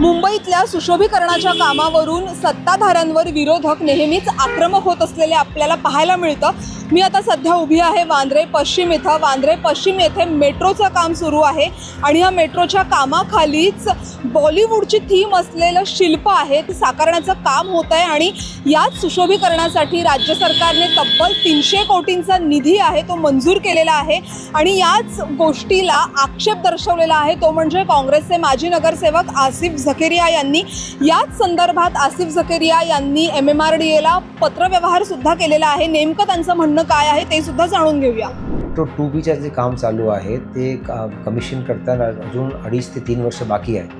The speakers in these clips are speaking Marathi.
मुंबईतल्या सुशोभीकरणाच्या कामावरून सत्ताधाऱ्यांवर विरोधक नेहमीच आक्रमक होत असलेले आपल्याला पाहायला मिळतं. मी आता सध्या उभी आहे वांद्रे पश्चिम इथं. वांद्रे पश्चिम येथे मेट्रोचं काम सुरू आहे आणि या मेट्रोच्या कामाखालीच बॉलिवूडची थीम असलेलं शिल्प आहे. ते साकारण्याचं काम होत आहे आणि याच सुशोभीकरणासाठी राज्य सरकारने तब्बल तीनशे कोटींचा निधी आहे तो मंजूर केलेला आहे आणि याच गोष्टीला आक्षेप दर्शवलेला आहे. तो म्हणजे काँग्रेसचे माजी नगरसेवक आसिफ झकेरिया यांनी याच संदर्भात आसिफ झकेरिया यांनी एम एम आर डी एला पत्रव्यवहार सुद्धा केलेला आहे. नेमकं त्यांचं म्हणणं काय आहे ते सुद्धा जाणून घेऊया. मेट्रो टू बीच्या जे काम चालू आहे ते कमिशन करताना अजून अडीच ते तीन वर्ष बाकी आहे.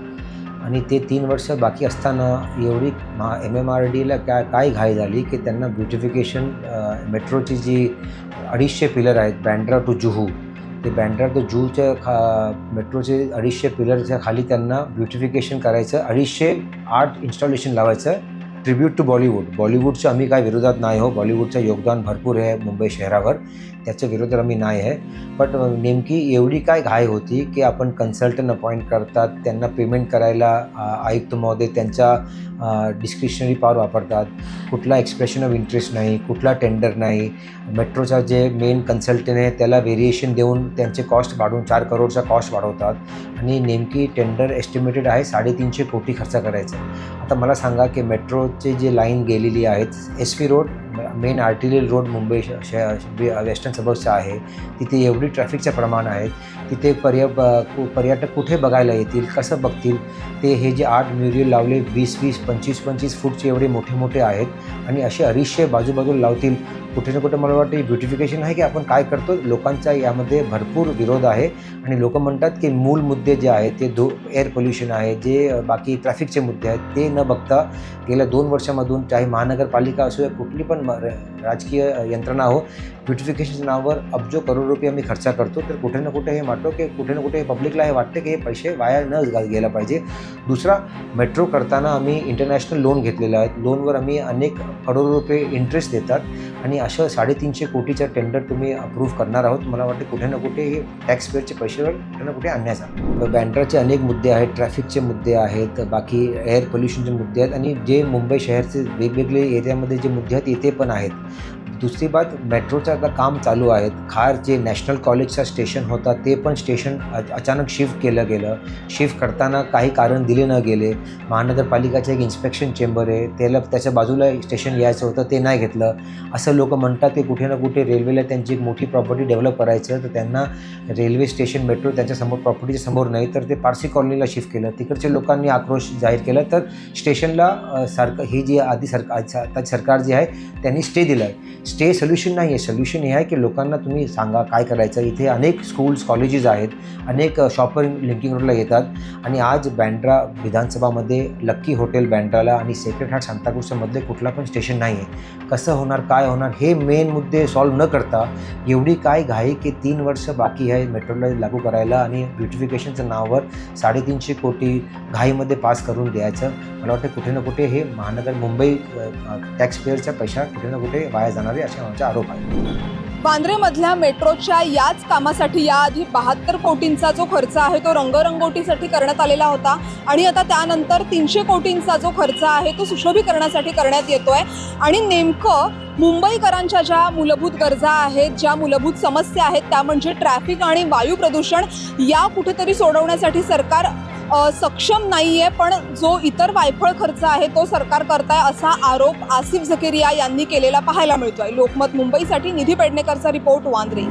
आणि ते तीन वर्ष बाकी असताना एवढी मा एम एम आर डीला काय काय घाई झाली की त्यांना ब्युटिफिकेशन मेट्रोची जी अडीचशे पिलर आहेत बँड्रा टू जुहू ते बँड्रा टू जुहूच्या खा मेट्रोचे अडीचशे पिलरच्या खाली त्यांना ब्युटिफिकेशन करायचं. अडीचशे आर्ट इन्स्टॉलेशन लावायचं. Tribute to Bollywood. बॉलिवूडच्या आम्ही काय विरोधात नाही हो बॉलिवूडचं योगदान भरपूर आहे मुंबई शहरावर. त्याच्या विरोधात आम्ही नाही आहे. बट नेमकी एवढी काय घाई होती की आपण कन्सल्टंट अपॉइंट करतात त्यांना पेमेंट करायला आयुक्त महोदय त्यांच्या डिस्क्रिशनरी पॉवर वापरतात. कुठला एक्सप्रेशन ऑफ इंटरेस्ट नाही कुठला टेंडर नाही. मेट्रोचा जे मेन कन्सल्टंट आहे त्याला व्हेरिएशन देऊन त्यांचे कॉस्ट वाढवून चार करोडचा कॉस्ट वाढवतात. आणि नेमकी टेंडर एस्टिमेटेड आहे साडेतीनशे कोटी खर्च करायचं आता मला सांगा की मेट्रो रोडचे जे लाईन गेलेली आहेत S P road main artillery road Mumbai श वेस्टर्न सबर्सचं आहे. तिथे एवढी ट्रॅफिकचं प्रमाण आहे तिथे पर्य कु- पर्यटक कुठे बघायला येतील कसं बघतील ते हे जे आर्ट म्युरियल लावले वीस वीस पंचवीस पंचवीस फूटचे एवढे मोठे मोठे आहेत. आणि असे अडीचशे बाजूबाजूला लावतील. कुठे ना कुठे मला वाटतं ब्युटिफिकेशन आहे की आपण काय करतो लोकांचा यामध्ये भरपूर विरोध आहे. आणि लोक म्हणतात की मूल मुद्दे जे आहेत ते दो एअर पोल्युशन आहे. जे बाकी ट्रॅफिकचे मुद्दे आहेत ते न बघता गेल्या दोन वर्षामधून चाहे महानगरपालिका असू या कुठली पण राजकीय यंत्रणा हो ब्युटिफिकेशनच्या नावावर अब्जो करोड रुपये आम्ही खर्च करतो तर कुठे ना कुठे हे वाटतो की कुठे ना कुठे पब्लिकला हे वाटते की हे पैसे वाया न गेला पाहिजे. दुसरा मेट्रो करताना आम्ही इंटरनॅशनल लोन घेतलेलं आहे लोनवर आम्ही अनेक करोड रुपये इंटरेस्ट देतात आणि असं साडेतीनशे कोटीच्या टेंडर तुम्ही अप्रूव्ह करणार आहोत. मला वाटते कुठे ना कुठे हे टॅक्स पेअरचे पैसेवर कुठे ना कुठे आणण्याचा बँड्राचे अनेक मुद्दे आहेत ट्रॅफिकचे मुद्दे आहेत बाकी एअर पोल्युशनचे मुद्दे आहेत आणि जे मुंबई शहरचे वेगवेगळे एरियामध्ये जे मुद्दे आहेत इथे पण आहेत. दुसरी बात मेट्रोचं आता काम चालू आहेत. खार जे नॅशनल कॉलेजचं स्टेशन होता ते पण स्टेशन अचानक शिफ्ट केलं गेलं. शिफ्ट करताना काही कारण दिले न गेले. महानगरपालिकाचं एक इन्स्पेक्शन चेंबर आहे त्याला त्याच्या बाजूला स्टेशन यायचं होतं ते नाही घेतलं. असं लोक म्हणतात ते कुठे ना कुठे रेल्वेला त्यांची एक मोठी प्रॉपर्टी डेव्हलप करायचं तर त्यांना रेल्वे स्टेशन मेट्रो त्यांच्यासमोर प्रॉपर्टीच्या समोर नाही तर ते पारसी कॉलनीला शिफ्ट केलं. तिकडच्या लोकांनी आक्रोश जाहीर केला तर स्टेशनला सरकार ही जी आधी सरकार आता सरकार जी आहे त्यांनी स्टे दिला आहे स्टे सोल्युशन नाही आहे. सोल्युशन हे आहे की लोकांना तुम्ही सांगा काय करायचं. इथे अनेक स्कूल्स कॉलेजेस आहेत. अनेक शॉपर लिंकिंग रोडला येतात. आणि आज बँड्रा विधानसभामध्ये लक्की हॉटेल बँड्राला आणि सेक्रेट हार्ट सांताक्रूजच्या कुठला पण स्टेशन नाही आहे कसं होणार काय होणार हे मेन मुद्दे सॉल्व्ह न करता एवढी काय घाई की तीन वर्ष बाकी आहे मेट्रोला लागू करायला आणि ब्युटिफिकेशनचं नावावर साडेतीनशे कोटी घाईमध्ये पास करून द्यायचं. मला वाटतं कुठे ना कुठे हे महानगर मुंबई टॅक्स पेअरच्या पैसा कुठे ना कुठे वाया जाणारे असे आमचा आरोप आहे वांद्रेमधल्या मेट्रोच्या याच कामासाठी याआधी बहात्तर कोटींचा जो खर्च आहे तो रंगरंगोटीसाठी करण्यात आलेला होता आणि आता त्यानंतर तीनशे कोटींचा जो खर्च आहे तो सुशोभीकरणासाठी करण्यात येतो आहे आणि नेमकं मुंबईकरांच्या ज्या मूलभूत गरजा आहेत ज्या मूलभूत समस्या आहेत त्या म्हणजे ट्रॅफिक आणि वायू प्रदूषण या कुठेतरी सोडवण्यासाठी सरकार सक्षम नाही आहे पण जो इतर वायफळ खर्च आहे तो सरकार करताय असा आरोप आसिफ झकेरिया यांनी केलेला पाहायला मिळतोय. लोकमत मुंबईसाठी निधी पेडणेकरचा रिपोर्ट वांद्रे.